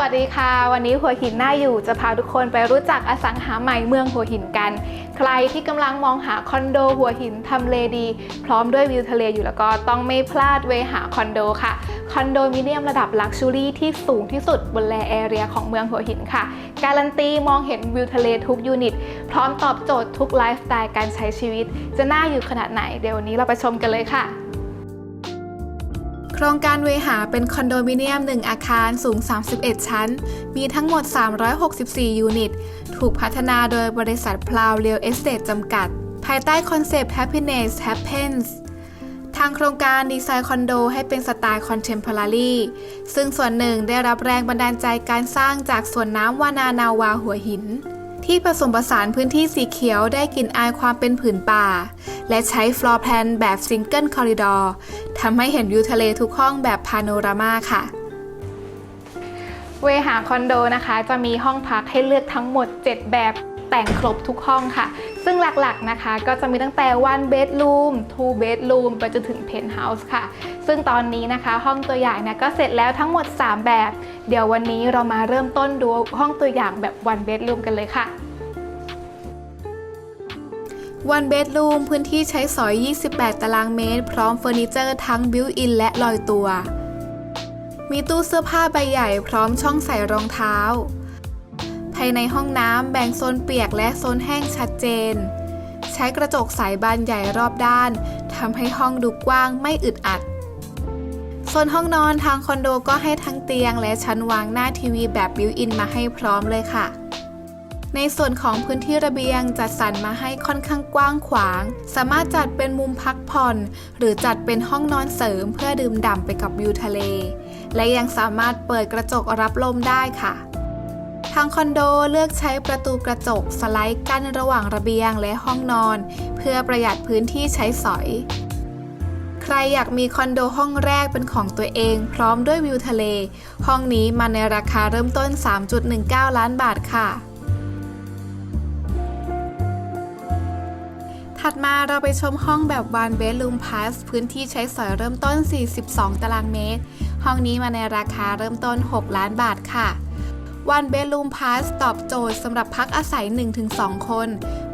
วัสดีค่ะ วันนี้หัวหินน่าอยู่จะพาทุกคนไปรู้จักอสังหาใหม่เมืองหัวหินกัน ใครที่กำลังมองหาคอนโดหัวหินทำเลดี พร้อมด้วยวิวทะเลอยู่แล้วก็ต้องไม่พลาดเวหาคอนโดค่ะคอนโดมิเนียมระดับลักชัวรี่ที่สูงที่สุดบนแลแอเรียของเมืองหัวหินค่ะ การันตีมองเห็นวิวทะเลทุกยูนิต พร้อมตอบโจทย์ทุกไลฟ์สไตล์การใช้ชีวิต จะน่าอยู่ขนาดไหนเดี๋ยววันนี้เราไปชมกันเลยค่ะ โครงการเวหาเป็นคอนโดมิเนียม 1 อาคารสูง 31 ชั้น มีทั้งหมด 364 ยูนิต ถูกพัฒนาโดยบริษัทพลาวเรียลเอสเต e จำกัด ภายใต้คอนเซปต์ Happiness Happens ทางโครงการดีไซน์คอนโดให้เป็นสไตล์คอนเทมพอรารีซึ่งส่วนหนึ่งได้รับแรงบันดาลใจการสร้างจากสวนน้ำวานานาวาหัวหิน ที่ผสมผสานพื้นที่สีเขียวได้กลิ่นอายความเป็นผืนป่า และใช้ฟลอร์แพลนแบบซิงเกิลคอริดอร์ำให้เห็นวิวทะเลทุกห้องแบบพาโนรามาค่ะ เวหาคอนโดนะคะ จะมีห้องพักให้เลือกทั้งหมด 7 แบบแต่งครบทุกห้องค่ะ ซึ่งหลักๆนะคะ ก็จะมีตั้งแต่ one bedroom two bedroom ไปจนถึง penthouse ค่ะ ซึ่งตอนนี้นะคะ ห้องตัวอย่างเนี่ยก็เสร็จแล้วทั้งหมด 3 แบบ เดี๋ยววันนี้เรามาเริ่มต้นดูห้องตัวอย่างแบบ one bedroom กันเลยค่ะ one bedroom พื้นที่ใช้สอย 28 ตารางเมตร พร้อมเฟอร์นิเจอร์ทั้ง built-in และลอยตัว มีตู้เสื้อผ้าใบใหญ่พร้อมช่องใส่รองเท้า ภายในห้องน้ำแบ่งโซนเปียกและโซนแห้งชัดเจน ใช้กระจกใสบานใหญ่รอบด้านทำให้ห้องดูกว้างไม่อึดอัดโซนห้องนอนทางคอนโดก็ให้ทั้งเตียงและชั้นวางหน้าทีวีแบบบิวอินมาให้พร้อมเลยค่ะ ในส่วนของพื้นที่ระเบียงจัดสรรมาให้ค่อนข้างกว้างขวาง สามารถจัดเป็นมุมพักผ่อน หรือจัดเป็นห้องนอนเสริมเพื่อดื่มด่ำไปกับวิวทะเล และยังสามารถเปิดกระจกรับลมได้ค่ะทางคอนโดเลือกใช้ประตูกระจกสไลด์กั้นระหว่างระเบียงและห้องนอน เพื่อประหยัดพื้นที่ใช้สอย ใครอยากมีคอนโดห้องแรกเป็นของตัวเอง พร้อมด้วยวิวทะเล ห้องนี้มาในราคาเริ่มต้น 3.19 ล้านบาทค่ะ ถัดมาเราไปชมห้องแบบ one bedroom plus พื้นที่ใช้สอยเริ่มต้น 42 ตารางเมตร ห้องนี้มาในราคาเริ่มต้น 6 ล้านบาทค่ะ one bedroom plus ตอบโจทย์สำหรับพักอาศัย 1-2 คน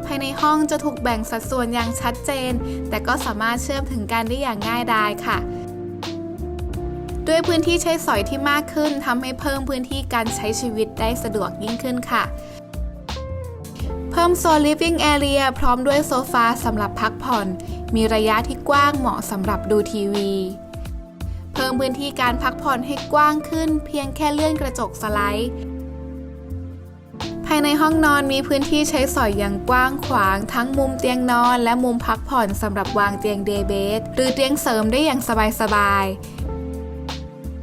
ภายในห้องจะถูกแบ่งสัดส่วนอย่างชัดเจน แต่ก็สามารถเชื่อมถึงกันได้อย่างง่ายดายค่ะ ด้วยพื้นที่ใช้สอยที่มากขึ้นทำให้เพิ่มพื้นที่การใช้ชีวิตได้สะดวกยิ่งขึ้นค่ะ พิ่มโซน living area พร้อมด้วยโซฟาสำหรับพักผ่อน มีระยะที่กว้างเหมาะสำหรับดูทีวี เพิ่มพื้นที่การพักผ่อนให้กว้างขึ้น เพียงแค่เลื่อนกระจกสไลด์ ภายในห้องนอนมีพื้นที่ใช้สอยอย่างกว้างขวาง ทั้งมุมเตียงนอนและมุมพักผ่อนสำหรับวางเตียงเดย์เบดหรือเตียงเสริมได้อย่างสบาย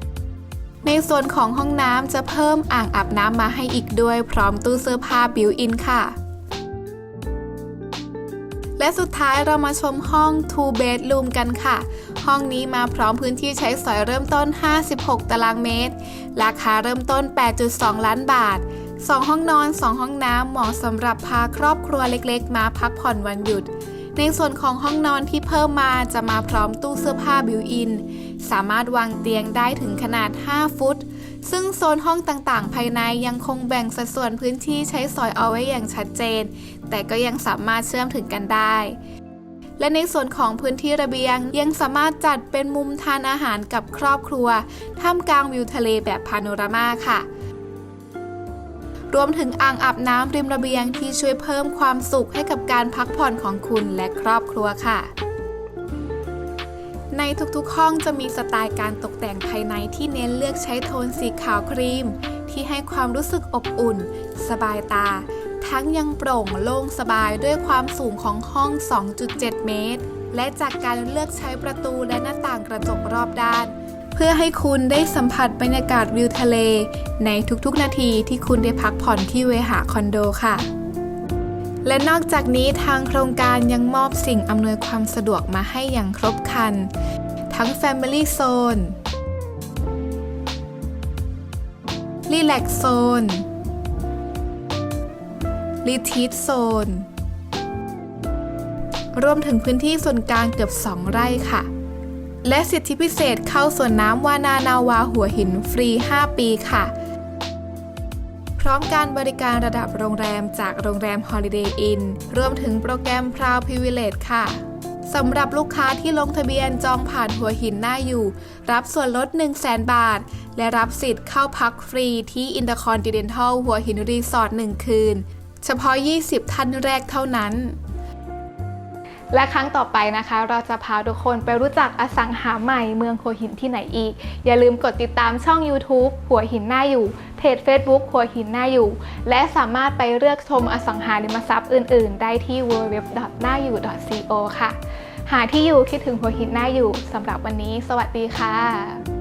ๆในส่วนของห้องน้ำจะเพิ่มอ่างอาบน้ำมาให้อีกด้วยพร้อมตู้เสื้อผ้าบิวอินค่ะ และสุดท้ายเรามาชมห้อง two bedroom กันค่ะ ห้องนี้มาพร้อมพื้นที่ใช้สอยเริ่มต้น 56 ตารางเมตร ราคาเริ่มต้น 8.2 ล้านบาท 2 ห้องนอน 2 ห้องน้ำเหมาะสำหรับพาครอบครัวเล็กๆ มาพักผ่อนวันหยุด ในส่วนของห้องนอนที่เพิ่มมาจะมาพร้อมตู้เสื้อผ้าบิวอิน สามารถวางเตียงได้ถึงขนาด 5 ฟุต ซึ่งโซนห้องต่างๆ ภายในยังคงแบ่งสัดส่วนพื้นที่ใช้สอยเอาไว้อย่างชัดเจน แต่ก็ยังสามารถเชื่อมถึงกันได้ และในส่วนของพื้นที่ระเบียงยังสามารถจัดเป็นมุมทานอาหารกับครอบครัว ท่ามกลางวิวทะเลแบบพาโนรามาค่ะรวมถึงอ่างอาบน้ำริมระเบียงที่ช่วยเพิ่มความสุขให้กับการพักผ่อนของคุณและครอบครัวค่ะ ในทุกๆห้องจะมีสไตล์การตกแต่งภายในที่เน้นเลือกใช้โทนสีขาวครีม ที่ให้ความรู้สึกอบอุ่น สบายตา ทั้งยังโปร่งโล่งสบายด้วยความสูงของห้อง 2.7 เมตร และจากการเลือกใช้ประตูและหน้าต่างกระจกรอบด้าน เพื่อให้คุณได้สัมผัสบรรยากาศวิวทะเล ในทุกๆ นาทีที่คุณได้พักผ่อนที่เวหาคอนโดค่ะ และนอกจากนี้ทางโครงการยังมอบสิ่งอำนวยความสะดวกมาให้อย่างครบครัน ทั้ง Family Zone Relax Zone Retreat Zone รวมถึงพื้นที่ส่วนกลางเกือบ 2 ไร่ค่ะ และสิทธิพิเศษเข้าสวนน้ำวานานาวาหัวหินฟรี 5 ปีค่ะ พร้อมการบริการระดับโรงแรมจากโรงแรม Holiday Inn รวมถึงโปรแกรม Proud Privilege ค่ะสำหรับลูกค้าที่ลงทะเบียนจองผ่านหัวหินหน้าอยู่ รับส่วนลด 1 0 0 0 0แบาท และรับสิทธิ์เข้าพักฟรีที่ Intercontinental หัวหินรีสอร์ท1คืน เฉพาะ 20 ท่านแรกเท่านั้น และครั้งต่อไปนะคะ เราจะพาทุกคนไปรู้จักอสังหาใหม่เมืองหัวหินที่ไหนอีก อย่าลืมกดติดตามช่อง YouTube หัวหินหน้าอยู่ เพจ Facebook หัวหินหน้าอยู่ และสามารถไปเลือกชมอสังหาริมทรัพย์อื่น ๆ ได้ที่ www. หน้าอยู่ co ค่ะ หาที่อยู่คิดถึงหัวหินหน้าอยู่สำหรับวันนี้ สวัสดีค่ะ